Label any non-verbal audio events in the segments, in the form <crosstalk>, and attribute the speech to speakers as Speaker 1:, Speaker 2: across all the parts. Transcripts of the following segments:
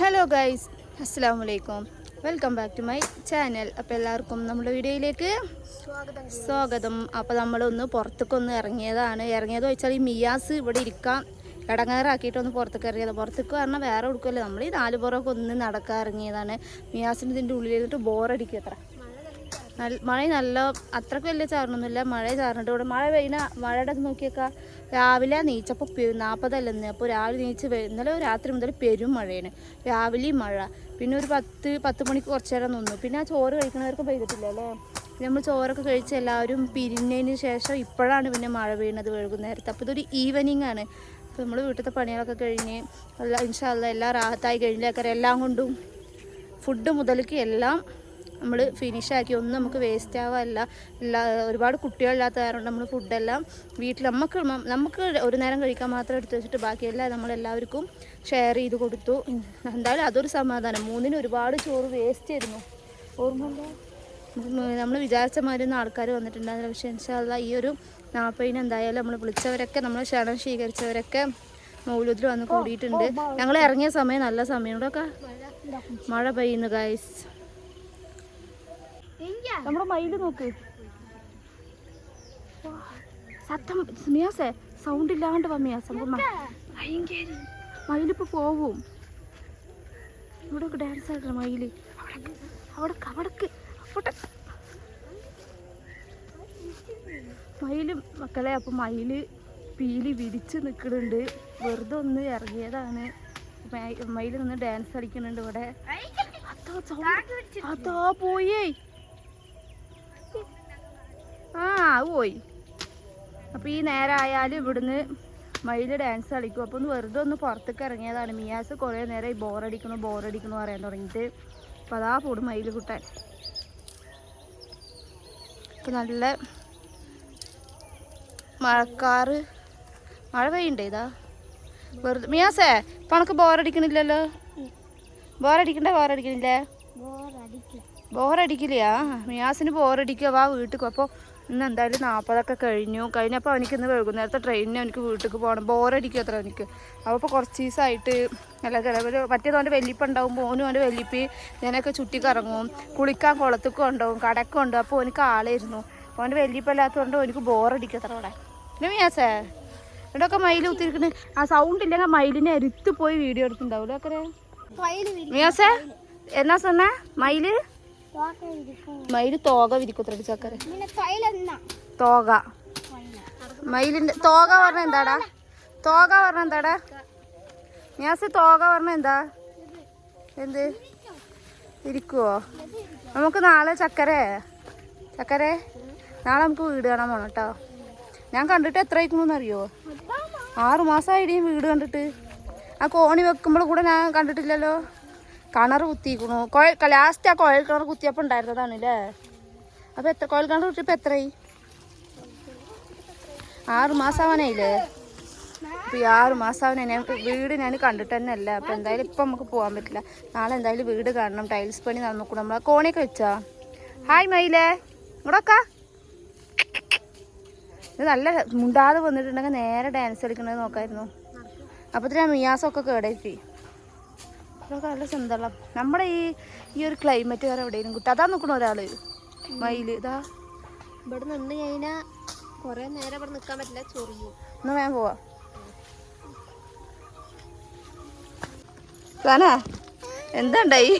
Speaker 1: Hello guys അസ്സാം വലൈക്കും welcome back to my channel അപ്പോൾ എല്ലാവർക്കും നമ്മുടെ വീഡിയോയിലേക്ക് സ്വാഗതം അപ്പോൾ നമ്മളൊന്ന് പുറത്തേക്കൊന്ന് ഇറങ്ങിയതാണ്. ഇറങ്ങിയത് വെച്ചാൽ ഈ മിയാസ് ഇവിടെ ഇരിക്കാം. ഇടങ്ങാറാക്കിയിട്ടൊന്ന് പുറത്തേക്ക് ഇറങ്ങിയത്. പുറത്തേക്ക് പറഞ്ഞാൽ വേറെ കൊടുക്കുമല്ലോ നമ്മൾ ഈ നാല് പുറമൊക്കെ ഒന്ന് നടക്കാൻ ഇറങ്ങിയതാണ്. മിയാസിന്റെ ഇതിന്റെ ഉള്ളിലിരുന്നിട്ട് ബോറടിക്കും അത്ര. മഴ നല്ല അത്രയ്ക്ക് വലിയ ചാറണമൊന്നുമില്ല മഴ ചാറിനിട്ട് ഇവിടെ മഴ പെയ്യുന്ന മഴയുടെ നോക്കിയേക്കാം. രാവിലെ നീച്ചപ്പോൾ നാൽപ്പതല്ല ഇന്ന്. അപ്പോൾ രാവിലെ നീച്ച് ഇന്നലെ രാത്രി മുതൽ പെരും മഴയാണ്. രാവിലെയും മഴ. പിന്നെ ഒരു പത്ത് പത്ത് മണിക്ക് കുറച്ച് നേരം നിന്നു. പിന്നെ ആ ചോറ് കഴിക്കുന്നവർക്ക് പെയ്തിട്ടില്ല അല്ലേ? നമ്മൾ ചോറൊക്കെ കഴിച്ച് എല്ലാവരും പിരിഞ്ഞതിന് ശേഷം ഇപ്പോഴാണ് പിന്നെ മഴ പെയ്യുന്നത് വൈകുന്നേരത്ത്. അപ്പോൾ ഇതൊരു ഈവനിങ് ആണ്. അപ്പോൾ നമ്മൾ വീട്ടിലത്തെ പണികളൊക്കെ കഴിഞ്ഞ് എല്ലാ ഇൻഷാല്ല എല്ലാം റാഹത്തായി കഴിഞ്ഞാൽ എല്ലാം കൊണ്ടും ഫുഡ് മുതൽക്ക് എല്ലാം നമ്മൾ ഫിനിഷാക്കി ഒന്നും നമുക്ക് വേസ്റ്റ് ആവാല്ല എല്ലാ ഒരുപാട് കുട്ടികളില്ലാത്ത കാരണം നമ്മൾ ഫുഡെല്ലാം വീട്ടിൽ നമുക്ക് നമുക്ക് ഒരു നേരം കഴിക്കാൻ മാത്രം എടുത്ത് വെച്ചിട്ട് ബാക്കിയെല്ലാം നമ്മളെല്ലാവർക്കും ഷെയർ ചെയ്ത് കൊടുത്തു. എന്തായാലും അതൊരു സമാധാനം. മൂന്നിന് ഒരുപാട് ചോറ് വേസ്റ്റ് ആയിരുന്നു. ഓർമ്മ നമ്മൾ വിചാരിച്ച മാതിരി ഒന്നും ആൾക്കാർ വന്നിട്ടുണ്ടായിരുന്നില്ല. പക്ഷേ ഇൻഷാല്ല ഈ ഒരു നാൽപ്പതിന് എന്തായാലും നമ്മൾ വിളിച്ചവരൊക്കെ നമ്മൾ ക്ഷണം സ്വീകരിച്ചവരൊക്കെ മൗലൂദിൽ വന്ന് കൂടിയിട്ടുണ്ട്. ഞങ്ങൾ ഇറങ്ങിയ സമയം നല്ല സമയം. ഇവിടെയൊക്കെ മഴ പെയ്യുന്നു ഗൈസ് നമ്മുടെ മയിൽ നോക്ക്. സത്തം മിയാസേ സൗണ്ട് ഇല്ലാണ്ട് വാ മിയാസ മയിലിപ്പോ പോവും. ഇവിടെ ഡാൻസ് ആക്കണം മയിൽ. അവിടെ അവിടക്ക് അവിടെ മയിൽ മക്കളെ അപ്പൊ മയിൽ പീലി വിരിച്ച് നിൽക്കുന്നുണ്ട് വെറുതെ ഒന്ന് ഇറങ്ങിയതാണ്. മയി- മയിൽ നിന്ന് ഡാൻസ് കളിക്കുന്നുണ്ട് ഇവിടെ. അതാ. അതാ പോയേ. ആ അത് പോയി. അപ്പോൾ ഈ നേരമായാലും ഇവിടുന്ന് മയിൽ ഡാൻസ് കളിക്കും. അപ്പോൾ ഒന്ന് വെറുതെ ഒന്ന് പുറത്തേക്ക് ഇറങ്ങിയതാണ്. മിയാസ് കുറേ നേരം ഈ ബോറടിക്കണു ബോറടിക്കണു പറയാൻ തുടങ്ങിയിട്ട്. അപ്പോൾ അതാ പോടും മയിൽ കുട്ടാൻ. അപ്പൊ നല്ല മഴക്കാറ്. മഴ പെയ്യണ്ടേ ഇതാ? വെറുതെ മിയാസേ ഇപ്പം നമുക്ക് ബോറടിക്കണില്ലല്ലോ ബോറടിക്കണ്ടേ ബോറടിക്കണില്ലേ ബോറടിക്കില്ല മിയാസിന് ബോറടിക്കുക വാ വീട്ടിൽ അപ്പോൾ ഇന്ന് എന്തായാലും നാൽപ്പതൊക്കെ കഴിഞ്ഞു. കഴിഞ്ഞപ്പോൾ അവനിക്ക് ഇന്ന് വൈകുന്നേരത്തെ ട്രെയിനിന് എനിക്ക് വീട്ടിലേക്ക് പോകണം ബോറടിക്കും അത്ര എനിക്ക് അപ്പോൾ ഇപ്പോൾ കുറച്ച് ദിവസമായിട്ട് നല്ല കിടവര് മറ്റേത് അവന്റെ വെല്ലിപ്പ് ഉണ്ടാകുമ്പോൾ അവന്റെ വെല്ലിപ്പി ഞാനൊക്കെ ചുറ്റിക്കറങ്ങും. കുളിക്കാൻ കുളത്തൊക്കെ ഉണ്ടാവും കടക്കും ഉണ്ടാവും അപ്പോൾ എനിക്ക് ആളായിരുന്നു. അവന്റെ വെല്ലിപ്പല്ലാത്തതുകൊണ്ട് എനിക്ക് ബോറടിക്കും അത്ര അവിടെ. മിയാസേ ഇവിടെയൊക്കെ മയിൽ ഉത്തിരിക്കണ ആ സൗണ്ട് ഇല്ലെങ്കിൽ മയിലിനെ അരുത്ത് പോയി വീഡിയോ എടുത്തിട്ടുണ്ടാവില്ല അക്കരെ മിയാസേ എന്നാ സൊന്നാ മയിൽ? മയിൽ തോക വിരിക്കുത്ര ചക്കര. തോക. മയിലിന്റെ തോക പറഞ്ഞ എന്താടാ? തോക പറഞ്ഞ എന്താടാ? ഞാസ് തോക പറഞ്ഞ എന്താ? എന്ത്? ഇരിക്കുവോ? നമുക്ക് നാളെ ചക്കര. ചക്കര നാളെ നമുക്ക് വീട് കാണാൻ പോണം കേട്ടോ ഞാൻ കണ്ടിട്ട് എത്ര ആയിക്കണമെന്ന് അറിയോ ആറു മാസമായിടി വീട് കണ്ടിട്ട്. ആ കോണി വെക്കുമ്പോൾ കൂടെ ഞാൻ കണ്ടിട്ടില്ലല്ലോ. കിണർ കുത്തിക്കണു ലാസ്റ്റ് ആ കുഴൽ കിണർ കുത്തിയപ്പോൾ ഉണ്ടായിരുന്നതാണ് അല്ലേ അപ്പോൾ എത്ര കുഴൽ കിണർ കുത്തിയപ്പോൾ എത്രയായി? ആറ് മാസാവാനായില്ലേ? അപ്പോൾ ഈ ആറ് മാസമാവനെ ഞാൻ വീട് ഞാൻ കണ്ടിട്ട് തന്നെ അല്ല. അപ്പോൾ എന്തായാലും ഇപ്പം നമുക്ക് പോകാൻ പറ്റില്ല. നാളെ എന്തായാലും വീട് കാണണം. ടൈൽസ് പണി നടന്നോക്കണം. നമ്മളെ കോണിയൊക്കെ വെച്ചാ. ഹായ് മയിലേ. ഇങ്ങോട്ടൊക്കെ ഇത് നല്ല മുണ്ടാതെ വന്നിട്ടുണ്ടെങ്കിൽ നേരെ ഡാൻസ് കളിക്കണത് നോക്കായിരുന്നു. അപ്പത്തിന് മിയാസൊക്കെ കേടേറ്റി ഇതൊക്കെ നല്ല സുന്ദരം നമ്മുടെ ഈ ഈ ഒരു ക്ലൈമറ്റ് വേറെ എവിടെയും കിട്ടും. അതാ നിൽക്കണ ഒരാൾ. മയിൽ. ഇതാ.
Speaker 2: ഇവിടെ നിന്ന് കഴിഞ്ഞാൽ കുറെ നേരം ഇവിടെ നിൽക്കാൻ പറ്റില്ല ചൊറിയും.
Speaker 1: എന്നാ വേഗം പോവാ. കാനാ എന്താ ഉണ്ടായി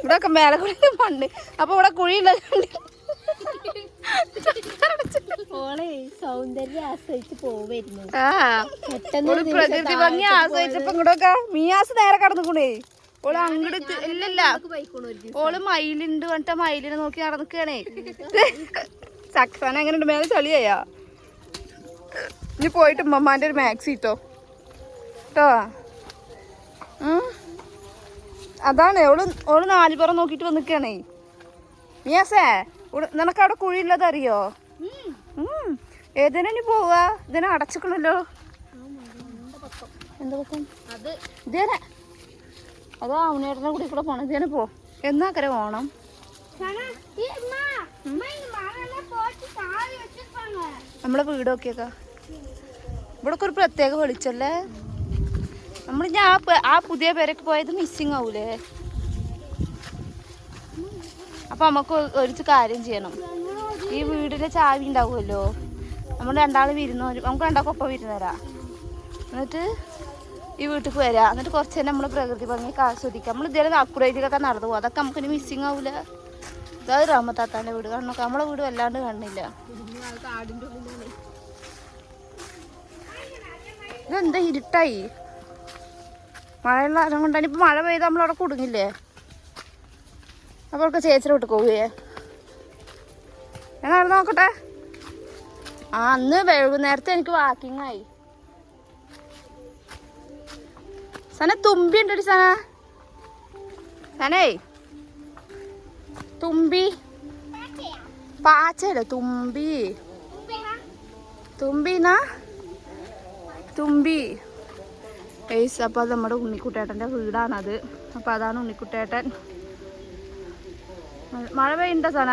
Speaker 1: ഇവിടെ ഒക്കെ മേലെ കുഴി മണ്ണ്. അപ്പൊ ഇവിടെ കുഴിയില്ല
Speaker 2: ഓളെ സൗന്ദര്യം ആസ്വദിച്ച് പോവായിരുന്നു.
Speaker 1: ആ.
Speaker 2: പെട്ടെന്ന്
Speaker 1: ഓൾ പ്രകൃതി ഭംഗി ആസ്വദിച്ചപ്പോ ഇങ്ങോട്ടൊക്കെ മിയാസ് നേരെ കടന്നു കടന്നുകൂടെ ഓൾ അങ്ങോട്ട് ഇല്ലല്ല. ഓൾ മയിലുണ്ട് പറഞ്ഞിട്ട് മയിലിനെ നോക്കി നടന്നിക്കണേ. സക്സാന എങ്ങനെ ഉണ്ട് മേലെ ചളിയായാ? ഇനി പോയിട്ട് ഉമ്മമാന്റെ ഒരു മാക്സി ഇട്ടോ. കേട്ടോ. അതാണ്. ഓൾ ഓൾ നാലുപുറം നോക്കിട്ട് വന്നിക്കണേ. മിയാസേ നിനക്ക് അവിടെ കുഴിയുള്ളത് അറിയോ? ഏതിനു പോവാ? ഇതിനെ അടച്ചിക്കണല്ലോ. എന്താ പക്കം?
Speaker 2: അത്
Speaker 1: ഇതേനെ അതാ ഉണ്ണേട്ടനെ കൂടി കൂടെ പോണം? ഇതേനെ പോ. എന്നാ കര ഓണം നമ്മളെ വീട് നോക്കിയേക്കാ ഇവിടെ ഒരു പ്രത്യേക വെളിച്ചല്ലേ? നമ്മൾ ഞാൻ ആ പുതിയ പേരൊക്കെ പോയത് മിസ്സിങ് ആവൂലേ? അപ്പൊ നമുക്ക് ഒരു കാര്യം ചെയ്യണം. ഈ വീടിന്റെ ചാവി ഉണ്ടാവുമല്ലോ? നമ്മൾ രണ്ടാൾ വിരുന്ന് നമുക്ക് രണ്ടാൾക്കൊപ്പം വിരുന്ന് തരാം എന്നിട്ട് ഈ വീട്ടിൽ വരാം. എന്നിട്ട് കുറച്ച് നേരം നമ്മൾ പ്രകൃതി ഭംഗിയൊക്കെ ആസ്വദിക്കാം. നമ്മൾ ഇതേ അക്കുറേറ്റിലൊക്കെ നടന്നു പോകും അതൊക്കെ നമുക്കിനി മിസ്സിങ് ആവില്ല ഇതായത് രാമത്താത്താന്റെ വീട്. കാണണം നമ്മളെ വീട് വല്ലാണ്ട്
Speaker 2: കാണുന്നില്ല.
Speaker 1: ഇതെന്താ ഇരുട്ടായി? മഴയുള്ള ആരം കൊണ്ടാണ്. ഇപ്പം മഴ പെയ്ത് നമ്മളവിടെ കുടുങ്ങില്ലേ? അപ്പോൾ അവർക്ക് ചേച്ചിയുടെ വീട്ടിൽ പോവുകയെ ഞാൻ നടന്നു നോക്കട്ടെ. ആ അന്ന് വൈകുന്നേരത്തെ എനിക്ക് വാക്കിംഗ് ആയി. സന തുമ്പി ഉണ്ടടി സന. സനേ. തുമ്പി. പാച്ചല്ല തുമ്പി. തുമ്പിനാ തുമ്പി. ഏസ് അപ്പോൾ അത് നമ്മുടെ ഉണ്ണിക്കുട്ടേട്ടന്റെ വീടാണത്. അപ്പോൾ അതാണ് ഉണ്ണിക്കുട്ടേട്ടൻ. മഴ പെയ്യണ്ട സന?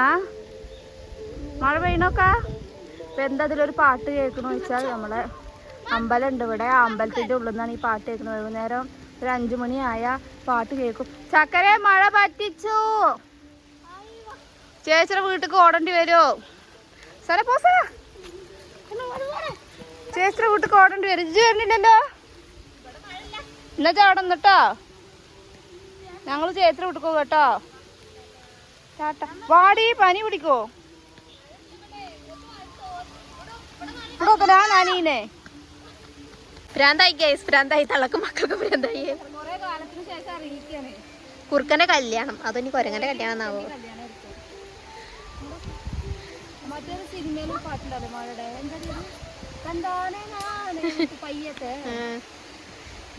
Speaker 1: മഴ പെയ്യണൊക്കെ ഇപ്പം എന്താ അതിലൊരു പാട്ട് കേൾക്കണമെന്ന് വെച്ചാൽ നമ്മളെ അമ്പലം ഉണ്ട് ഇവിടെ. ആ അമ്പലത്തിന്റെ ഉള്ളിൽ നിന്നാണ് ഈ പാട്ട് കേൾക്കുന്നത്. വൈകുന്നേരം ഒരു അഞ്ചു മണിയായ പാട്ട് കേൾക്കും. ചക്കരെ മഴ പറ്റിച്ചു. ചേച്ചിയുടെ വീട്ടിൽ ഓടേണ്ടി വരുമോ സാറേ പോ സന ചേച്ചിയുടെ വീട്ടിൽ ഓടേണ്ടി വരും. ഇജ്ജ് വരുന്നില്ലല്ലോ എന്നാ ചാടം കേട്ടോ ഞങ്ങൾ ചേച്ചിയുടെ വീട്ടിൽ കേട്ടോ. ടാറ്റ. വാടി പനി പിടിക്കോ? ഇവിടെ നോക്കലാ നാനീനെ
Speaker 2: ഭ്രാന്തായി ഗൈസ് ഭ്രാന്തായി. തള്ളക്ക് മക്കൾക്ക് ഭ്രാന്തായി. കുറുക്കന്റെ കല്യാണം. അതൊന്നി കുരങ്ങന്റെ കല്യാണം എന്നാവോ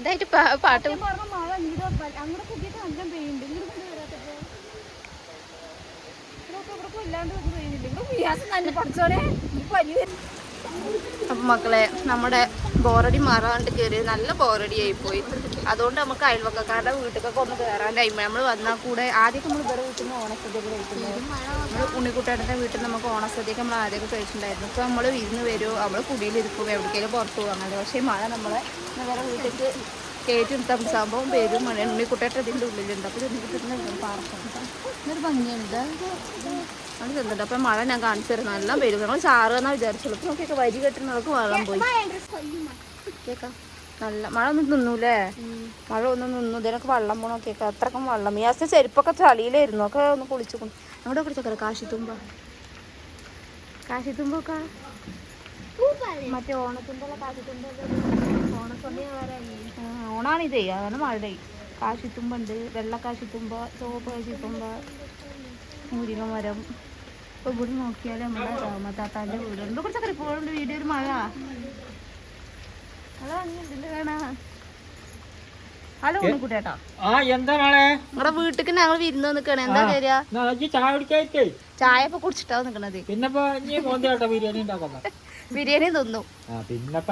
Speaker 2: ഇതായിട്ട് പാട്ട്?
Speaker 1: ഇല്ലാണ്ട് പെയ്യുന്നില്ല ഇവിടെ പനി അപ്പം മക്കളെ നമ്മുടെ ബോറടി മാറാണ്ട് കയറി നല്ല ബോറടി ആയിപ്പോയി അതുകൊണ്ട് നമുക്ക് അയൽവക്കക്കാരുടെ വീട്ടിലൊക്കെ ഒന്ന് കയറാൻ ടൈം നമ്മൾ വന്നാൽ കൂടെ ആദ്യമൊക്കെ നമ്മൾ ഇവിടെ വീട്ടിൽ നിന്ന് ഓണസദ്യയൊക്കെ കഴിക്കുന്നത് നമ്മൾ ഉണ്ണിക്കുട്ടേട്ടന്റെ വീട്ടിൽ നമുക്ക് ഓണസദ്യയൊക്കെ നമ്മൾ ആദ്യമൊക്കെ കഴിച്ചിട്ടുണ്ടായിരുന്നു. ഇപ്പോൾ നമ്മൾ വിരുന്ന് വരും നമ്മൾ കുടിയിലിരിക്കും എവിടേക്കെങ്കിലും പുറത്ത് പോകും അങ്ങനെ പക്ഷേ മഴ നമ്മളെ വേറെ വീട്ടിലേക്ക് കയറ്റി സംഭവം പേരും മഴ ഉണ്ണിക്കുട്ടേട്ടൻ ഇതിന്റെ ഉള്ളിലുണ്ട്. അപ്പോൾ ഉണ്ണിക്കുട്ടേട്ടന്റെ പാർക്കുണ്ട് ഇതൊരു ഭംഗിയുണ്ട്. അത് ചെന്നിട്ട് അപ്പം മഴ ഞാൻ കാണിച്ചു തരുന്നു. എല്ലാം വരും ഞങ്ങൾ ചാറുകയെന്നാ വിചാരിച്ചുള്ളൂ. ഇപ്പം നോക്കിയൊക്കെ വരി കെട്ടുന്നവർക്ക് വെള്ളം പോയി. നല്ല മഴ ഒന്നും നിന്നൂലേ? മഴ ഒന്നും നിന്നു. ഇതിനൊക്കെ വെള്ളം പോണൊക്കെ അത്രക്കും വെള്ളം. ഈ അസ്ഥ ചെരുപ്പൊക്കെ ചളിയിലായിരുന്നു ഒക്കെ ഒന്ന് കുളിച്ചു കൊണ്ട് അവിടെ കുടിച്ചൊക്കെ കാശിത്തുമ്പ. കാശിത്തുമ്പൊക്കെ? മറ്റേ ഓണത്തുമ്പോ കാശിത്തുമ്പ ഓണാണിതേ. അതാണ് മഴ. കാശിത്തുമ്പുണ്ട്. വെള്ള കാശിത്തുമ്പ ചുവപ്പ് കാശിത്തുമ്പ. മുരിങ്ങ മരം ഇപ്പൊ ഇവിടെ നോക്കിയാൽ നമ്മുടെ രാമത്താത്താന്റെ വീടുണ്ട് കുറച്ചൊക്കെ ഇപ്പോഴുണ്ട് വീട് ഒരു മഴ. ഹലോ അങ്ങനെ കാണാ. ഹലോ ഉണ്ണിക്കുട്ടേട്ടാ.
Speaker 3: ആ എന്താ മോളെ?
Speaker 1: നിങ്ങളുടെ വീട്ടിക്ക് ഞങ്ങൾ വിരുന്ന് നിൽക്കണേ എന്താ
Speaker 3: എന്നാ ചായ
Speaker 1: ഇപ്പൊ കുടിച്ചിട്ടാ നിക്കണത്
Speaker 3: പിന്നെപ്പോ നീ മോന്തിയാട്ടോ ബിരിയാണി
Speaker 1: ബിരിയാണി തിന്നു.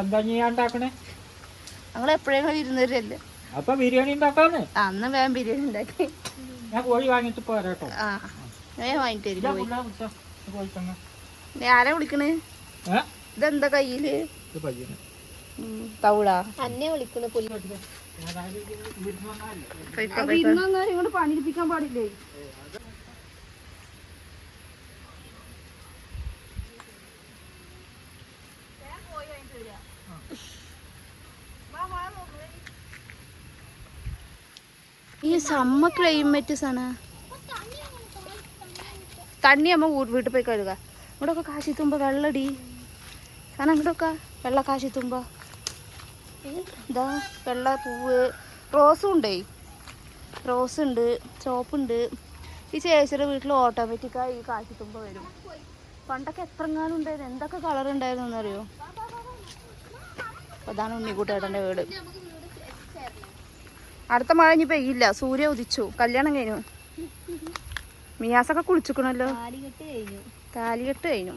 Speaker 3: എന്താ നീ ഉണ്ടാക്കണേ?
Speaker 1: ഞങ്ങൾ എപ്പോഴെങ്കിലും വിരുന്നവരല്ലേ
Speaker 3: അപ്പൊ ബിരിയാണി ഉണ്ടാക്കാന്ന്.
Speaker 1: അന്ന് വേഗം ബിരിയാണി ഉണ്ടാക്കി.
Speaker 3: ഞാൻ കോഴി വാങ്ങിട്ട് പോരാട്ടോ.
Speaker 1: ആ. വാങ്ങിട്ട് തരും പോയി. ആരാ വിളിക്കണ്? ഇതെന്താ കയ്യിൽ? തവള.
Speaker 2: അന്നെ
Speaker 1: ഇന്നൊന്നും ഇങ്ങോട്ട് പണിയെടുപ്പിക്കാൻ പാടില്ലേ? ഈ സമ്മ ക്ലൈമറ്റ് സന തണ്ണി അമ്മ വീട്ടിൽ പോയി കഴുകുക കാശി തുമ്പ വെള്ളടി. കാരണം ഇങ്ങോട്ടൊക്കെ വെള്ള തുമ്പ. ഇതാ വെള്ള പൂവ്. റോസും ഉണ്ടേ? റോസ് ഉണ്ട് ചോപ്പുണ്ട് ഈ ചേച്ചിയുടെ വീട്ടിൽ ഓട്ടോമാറ്റിക്കായി ഈ തുമ്പ വരും. പണ്ടൊക്കെ എത്ര എങ്ങാനും ഉണ്ടായിരുന്നു? എന്തൊക്കെ കളർ ഉണ്ടായിരുന്നു എന്നറിയോ? അപ്പൊ അതാണ് ഉണ്ണിക്കൂട്ടേട്ടന്റെ വീട്. അടുത്ത മഴ ഇനി പെയ്യില്ല. സൂര്യ ഉദിച്ചു. കല്യാണം കഴിഞ്ഞു. മിയാസൊക്കെ കുളിച്ചിക്കണല്ലോ. താലികെട്ട് കഴിഞ്ഞു.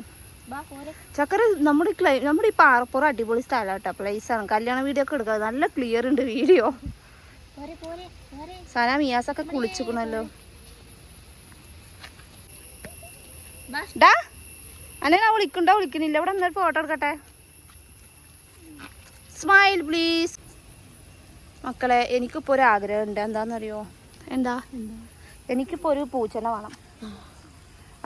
Speaker 1: ചക്കര നമ്മുടെ ക്ലൈ നമ്മുടെ ഈ പാറപ്പുറം അടിപൊളി സ്ഥലം കേട്ടോ പ്ലേസ് ആണ്. കല്യാണ വീഡിയോ ഒക്കെ എടുക്കുക നല്ല ക്ലിയർ ഉണ്ട് വീഡിയോ. സന മിയാസൊക്കെ കുളിച്ചിക്കണല്ലോ. ഡാ അന്നെ വിളിക്കണ്ടോ വിളിക്കുന്നില്ല. ഇവിടെ എന്നാൽ ഫോട്ടോ എടുക്കട്ടെ. സ്മൈൽ പ്ലീസ് മക്കളെ എനിക്കിപ്പോൾ ഒരു ആഗ്രഹം ഉണ്ട്. എന്താണെന്നറിയോ എന്താ? എനിക്കിപ്പോൾ ഒരു പൂച്ചനെ വേണം.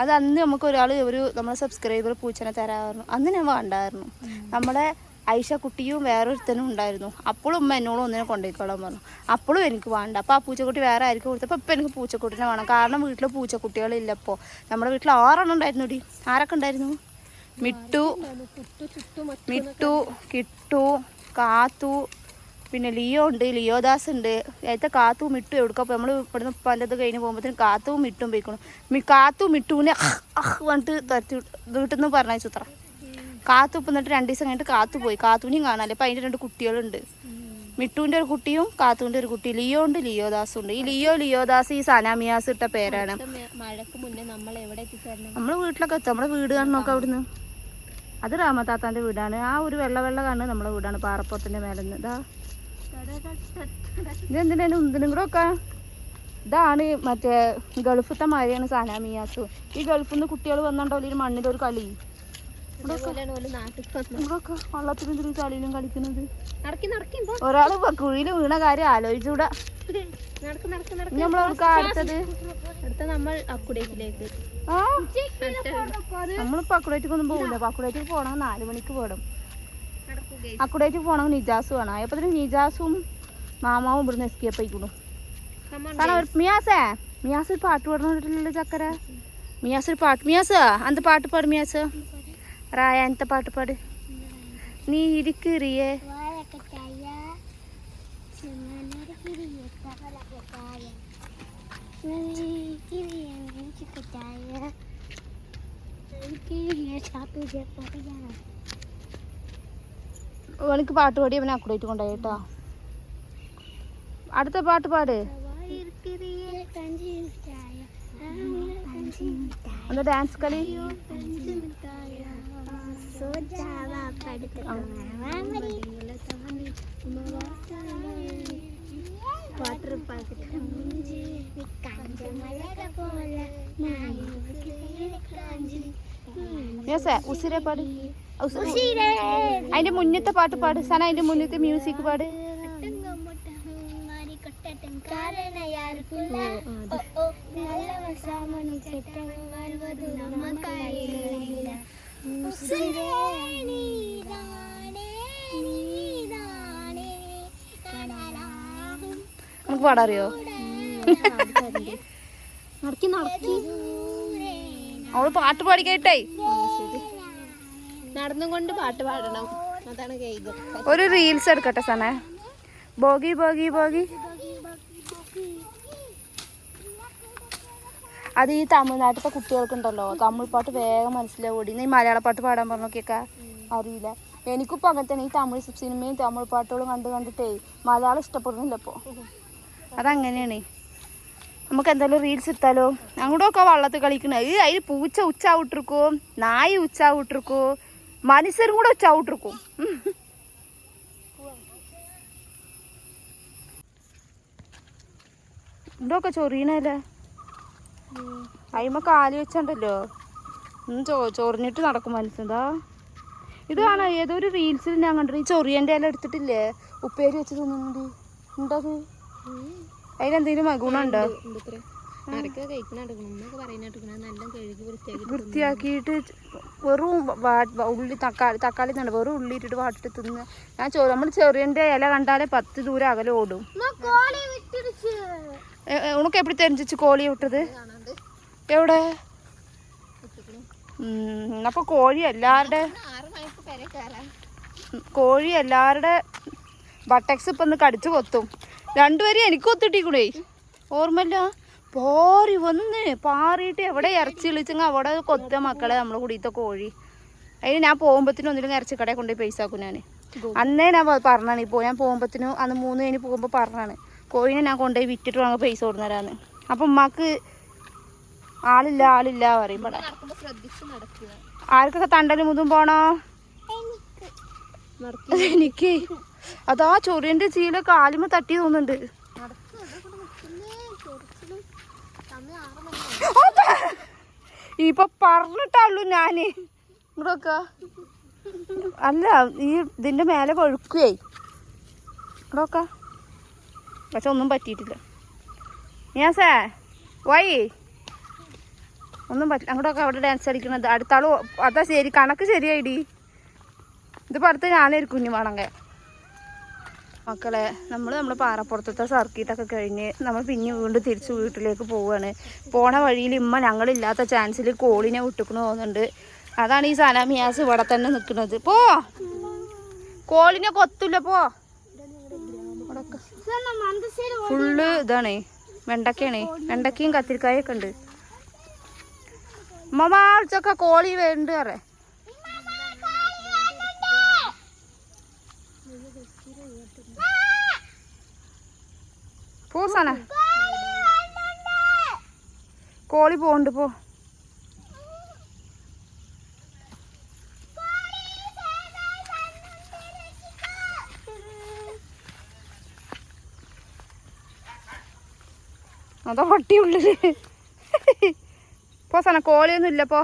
Speaker 1: അത് അന്ന് നമുക്ക് ഒരാൾ ഒരു നമ്മുടെ സബ്സ്ക്രൈബർ പൂച്ചനെ തരാമായിരുന്നു. അന്ന് ഞാൻ വേണ്ടായിരുന്നു. നമ്മുടെ ഐഷ കുട്ടിയും വേറൊരുത്തനും ഉണ്ടായിരുന്നു. അപ്പോഴും ഉമ്മ എന്നോട് ഒന്നിനെ കൊണ്ടുപോയിക്കോളാൻ പറഞ്ഞു. അപ്പോഴും എനിക്ക് വേണ്ട. അപ്പോൾ ആ പൂച്ചക്കുട്ടി വേറെ ആയിരിക്കും കൊടുത്തപ്പോൾ ഇപ്പം എനിക്ക് പൂച്ചക്കുട്ടിനെ വേണം. കാരണം വീട്ടിൽ പൂച്ചക്കുട്ടികളില്ല ഇപ്പോൾ നമ്മുടെ വീട്ടിൽ ആറെണ്ണം ഉണ്ടായിരുന്നു? ഡി ആരൊക്കെ ഉണ്ടായിരുന്നു. മിട്ടു മിട്ടു കിട്ടു കാത്തു പിന്നെ ലിയോ ഉണ്ട് ലിയോദാസ് ഉണ്ട്. നേരത്തെ ഇട്ടും മിട്ടു അപ്പോൾ നമ്മൾ ഇവിടുന്ന് പലത് കഴിഞ്ഞ് പോകുമ്പോഴത്തേനും കാത്തും മിട്ടും പോയിക്കണം. മി കാത്തു മിട്ടുവിനെ പറഞ്ഞിട്ട് തരത്തി വീട്ടിൽ നിന്ന് പറഞ്ഞ ചിത്ര കാത്തു ഇപ്പം എന്നിട്ട് രണ്ട് ദിവസം കഴിഞ്ഞിട്ട് കാത്തു പോയി. കാത്തുവിനെയും കാണാല്ലേ അപ്പം അതിന്റെ രണ്ട് കുട്ടികളുണ്ട്. മിട്ടുവിന്റെ ഒരു കുട്ടിയും കാത്തുവിന്റെ ഒരു കുട്ടി. ലിയോ ഉണ്ട് ലിയോദാസും ഉണ്ട്. ഈ ലിയോ ലിയോദാസ് ഈ സനാമിയാസ് ഇട്ട പേരാണ്.
Speaker 2: നമ്മൾ
Speaker 1: വീട്ടിലൊക്കെ എത്തും. നമ്മുടെ വീട് കാണണമൊക്കെ അവിടുന്ന്. അത് രാമതാത്താന്റെ വീടാണ്. ആ ഒരു വെള്ള വെള്ള കാണുന്നത് നമ്മുടെ വീടാണ്. പാറപ്പുറത്തിന്റെ മേലെ നിന്ന് ഇതാ. ഇതെന്തിനാണ് ഉന്തിനും കൂടെ ഒക്കെ? ഇതാണ് മറ്റേ ഗൾഫത്തെ മഴയാണ് സാനാമിയാസ് ഈ ഗൾഫിൽ നിന്ന് കുട്ടികൾ വന്നിട്ടുണ്ടോ ഒരു കളി.
Speaker 2: വന്നത്.
Speaker 1: ഇവിടെയൊക്കെ വള്ളത്തിലും ഇതിലും ചളിയിലും കളിക്കുന്നത്. ഒരാൾ കുഴിയിൽ വീണ കാര്യം ആലോചിച്ചൂടാ. അടുത്തത്?
Speaker 2: നമ്മൾ അക്കുടേക്കിലേക്ക്
Speaker 1: ആ. നമ്മളിപ്പോൾ അക്കുടേറ്റിക്കൊന്നും പോകില്ല അക്കുടേറ്റിക്ക് പോകണമെങ്കിൽ നാല് മണിക്ക് പോകണം
Speaker 2: നടക്കുകയും
Speaker 1: അക്കുടേറ്റ് പോകണമെങ്കിൽ നിജാസ് വേണം അയപ്പത്തിന് നിജാസും മാമാവും ഇവിടുന്ന് എസ്കേപ്പ് ആയിക്കണു കാരണം ഒരു മിയാസേ. മിയാസ് ഒരു പാട്ട് പാടണില്ലല്ലോ ചക്കര. മിയാസ് ഒരു പാട്ട്. മിയാസ് അന്ത പാട്ട് പാട് മിയാസ്. റായ അനത്തെ പാട്ട് പാട്. നീ ഇരിക്കിറിയേ എനിക്ക് പാട്ട് പാടി അവനെ അക്കുടേറ്റ് കൊണ്ടുപോയി കേട്ടോ. അടുത്ത പാട്ട് പാട്. എന്താ ഡാൻസ് കളി.
Speaker 2: വാട്ടർ
Speaker 1: മിയാസേ ഉസിരെ പാട്. അതിന്റെ മുന്നത്തെ പാട്ട് പാട്. സന അതിന്റെ മുന്നത്തെ മ്യൂസിക് പാട്. നമുക്ക് പാടാറിയോ?
Speaker 2: നടക്കി <laughs> നടക്കി.
Speaker 1: അവൾ പാട്ട് പാടി നടന്നുകൊണ്ട്
Speaker 2: നടന്നും പാട്ട് പാടണം. അതാണ്
Speaker 1: ഒരു റീൽസ് എടുക്കട്ടെ സനെ. ബോഗി ബോഗി ബോഗി അത് ഈ തമിഴ്നാട്ടിലത്തെ കുട്ടികൾക്കുണ്ടല്ലോ. തമിഴ് പാട്ട് വേഗം മനസ്സിലാവൂടി നീ മലയാള പാട്ട് പാടാൻ പറഞ്ഞൊക്കെയൊക്കെ അറിയില്ല. എനിക്കിപ്പോൾ അങ്ങനെ തന്നെ ഈ തമിഴ് സിനിമയും തമിഴ് പാട്ടുകളും കണ്ട് കണ്ടിട്ടേ മലയാളം ഇഷ്ടപ്പെടുന്നില്ല ഇപ്പോൾ അതങ്ങനെയാണ്. നമുക്ക് എന്തായാലും റീൽസ് ഇട്ടാലോ? അങ്ങോട്ടൊക്കെ വള്ളത്ത് കളിക്കണേ. ഈ അതിൽ പൂച്ച ഉച്ച വിട്ടിരിക്കും നായി ഉച്ച വിട്ടിരിക്കും മനുഷ്യരും കൂടെ ഉച്ച വിട്ടിരിക്കും ഇതൊക്കെ ചൊറിയണല്ലേ അയിമ കാൽ വെച്ചണ്ടല്ലോ. ചോ ചൊറിഞ്ഞിട്ട് നടക്കും മനസ്സിലാ കാണാ ഏതൊരു റീൽസിൽ ഞാൻ കണ്ടിട്ട് ഈ ചൊറിയന്റെ ഇല എടുത്തിട്ടില്ലേ? ഉപ്പേരി വെച്ച് തിന്നുന്നുണ്ട്. ഉണ്ടത്? അതിലെന്തെങ്കിലും ഗുണമുണ്ടോ? വൃത്തിയാക്കിയിട്ട് വെറും ഉള്ളി തക്കാളി തക്കാളി തന്നെ വെറും ഉള്ളി ഇട്ടിട്ട് വാട്ടിട്ട് തിന്ന്. ഞാൻ ചോ നമ്മൾ ചെറിയന്റെ ഇല കണ്ടാലേ പത്ത് ദൂരം അകലെ ഓടും. ഉണക്ക് തെരഞ്ഞു എപ്പിടി തെരഞ്ഞിച്ച് കോഴിയെ വിട്ടത്? എവിടെ? ഉം, അപ്പൊ കോഴി എല്ലാവരുടെ കോഴി എല്ലാവരുടെ ബട്ടക്സ് ഇപ്പൊ ഒന്ന് കടിച്ചു കൊത്തും. രണ്ടുപേരും എനിക്ക് കൊത്തിട്ടിക്കൂടെ ഓർമ്മല്ല പോരി വന്ന് പാറിയിട്ട് എവിടെ ഇറച്ചി വിളിച്ചെങ്കിൽ അവിടെ കൊത്ത മക്കളെ നമ്മളെ കൂടിയിട്ട് കോഴി അതിന് ഞാൻ പോകുമ്പത്തിനും ഒന്നിലും ഇറച്ചി കടയിൽ കൊണ്ടുപോയി പൈസ ആക്കും ഞാൻ അന്നേ ഞാൻ പറഞ്ഞാണ് ഇപ്പോൾ ഞാൻ പോകുമ്പത്തിനും അന്ന് മൂന്ന് കഴിഞ്ഞ് പോകുമ്പോൾ പറഞ്ഞാണ് കോഴിനെ ഞാൻ കൊണ്ടുപോയി വിറ്റിട്ട് വാങ്ങാൻ പൈസ കൊടുന്നേരാന്ന്. അപ്പം ഉമ്മാക്ക് ആളില്ല ആളില്ല
Speaker 2: പറയുമ്പോൾ
Speaker 1: ആർക്കൊക്കെ തണ്ടലും മുതും പോണോ? എനിക്ക്. അതാ ചൊറിയന്റെ ചീല കാലിമ തട്ടി തോന്നുന്നുണ്ട്. ഇപ്പൊ പറഞ്ഞിട്ടുള്ളൂ ഞാൻ. ഇവിടൊക്കെ അല്ല ഈ ഇതിന്റെ മേലെ കൊഴുക്കുവേ. ഇവിടൊക്കെ പക്ഷെ ഒന്നും പറ്റിയിട്ടില്ല. ഞാൻ സേ വൈ. ഒന്നും പറ്റില്ല. അങ്ങോട്ടൊക്കെ അവിടെ ഡാൻസ് കളിക്കണത്. അടുത്ത ആൾ അതാ ശരി കണക്ക് ശരിയായിടി. ഇതിപ്പോൾ അടുത്ത് ഞാനായിരിക്കും കുഞ്ഞു വേണമെങ്കിൽ മക്കളെ നമ്മൾ നമ്മൾ പാറപ്പുറത്തത്തെ സർക്കിട്ടൊക്കെ കഴിഞ്ഞ് നമ്മൾ പിന്നെ വീണ്ടും തിരിച്ച് വീട്ടിലേക്ക് പോവുകയാണ് പോണ വഴിയിൽ ഇമ്മ ഞങ്ങളില്ലാത്ത ചാൻസിൽ കോളിനെ വിട്ടുക്കണു പോകുന്നുണ്ട് അതാണ് ഈ സനാമിയാസ് ഇവിടെ തന്നെ നിൽക്കുന്നത്. പോ. കോളിനെ കൊത്തില്ല പോ. ഫുള്ള് ഇതാണ്. വെണ്ടക്കയാണ്. വെണ്ടക്കയും കത്തിരിക്കായൊക്കെ ഉണ്ട്. ഉമ്മ കോളി പറ. പോ സന കോളി പോണ്ട് പോ. അതോ പട്ടി പോസാണ് പോ സന കോളിയൊന്നും ഇല്ല പോ.